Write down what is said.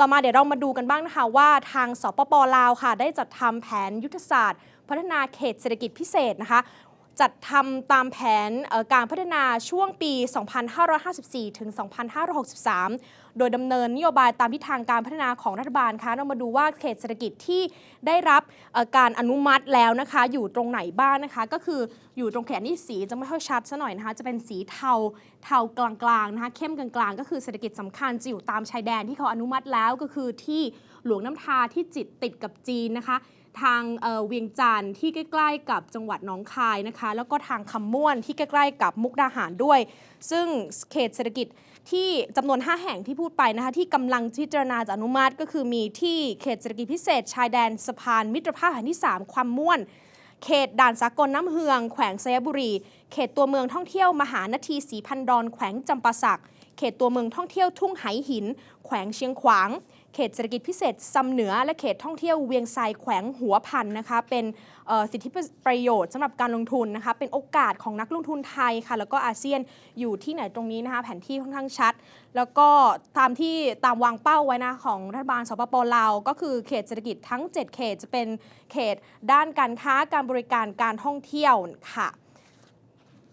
ต่อมาเดี๋ยวเรามาดูกันบ้างนะคะว่าทางสปปลาวค่ะ ได้จัดทำแผนยุทธศาสตร์ พัฒนาเขตเศรษฐกิจพิเศษนะคะ จัดทำตามแผนการพัฒนาช่วงปี 2554 ถึง 2563 โดยดำเนินนโยบายตามทิศทางการพัฒนาของรัฐบาลค่ะเรามาดูว่าเขตเศรษฐกิจที่ได้รับการอนุมัติแล้วนะคะ อยู่ตรงไหนบ้างนะคะ ก็คืออยู่ตรงแขนที่สีจะไม่ค่อยชัดซะหน่อยนะคะ จะเป็นสีเทาเทากลางๆนะคะ เข้มกลางๆ ก็คือเศรษฐกิจสำคัญจะอยู่ตามชายแดนที่เขาอนุมัติแล้วก็คือที่หลวงน้ำทาที่จิตติดกับจีนนะคะ ทางเเวียงจันทร์ที่ใกล้ ๆ กับจังหวัดหนองคายนะคะ แล้วก็ทางคำม่วนที่ใกล้ ๆ กับมุกดาหารด้วย ซึ่งเขตเศรษฐกิจที่จำนวน 5 แห่งที่พูดไปนะคะ ที่กำลังพิจารณาจะอนุมัติ ก็คือมีที่เขตเศรษฐกิจพิเศษ ชายแดนสะพานมิตรภาพแห่งที่ 3 ความม่วน เขตด่านสากลน้ำเฮือง แขวงสยบุรี เขตตัวเมืองท่องเที่ยวมหานาทีสีพันดอนแขวงจำปาสักเขตตัวเมืองท่องเที่ยวทุ่งไหหิน แขวงเชียงขวาง เขตเศรษฐกิจพิเศษซำเหนือ และเขตท่องเที่ยวเวียงไซแขวงหัวพันนะคะเป็นสิทธิประโยชน์สำหรับการลงทุนนะคะเป็นโอกาสของนักลงทุนไทยค่ะแล้วก็อาเซียนอยู่ที่ไหนตรงนี้นะคะแผนที่ค่อนข้างชัด แล้วก็ตามที่ตามวางเป้าไว้นะของรัฐบาลสปปลาวก็คือเขตเศรษฐกิจทั้ง 7 เขตจะเป็นเขตด้านการค้าการบริการการท่องเที่ยวค่ะ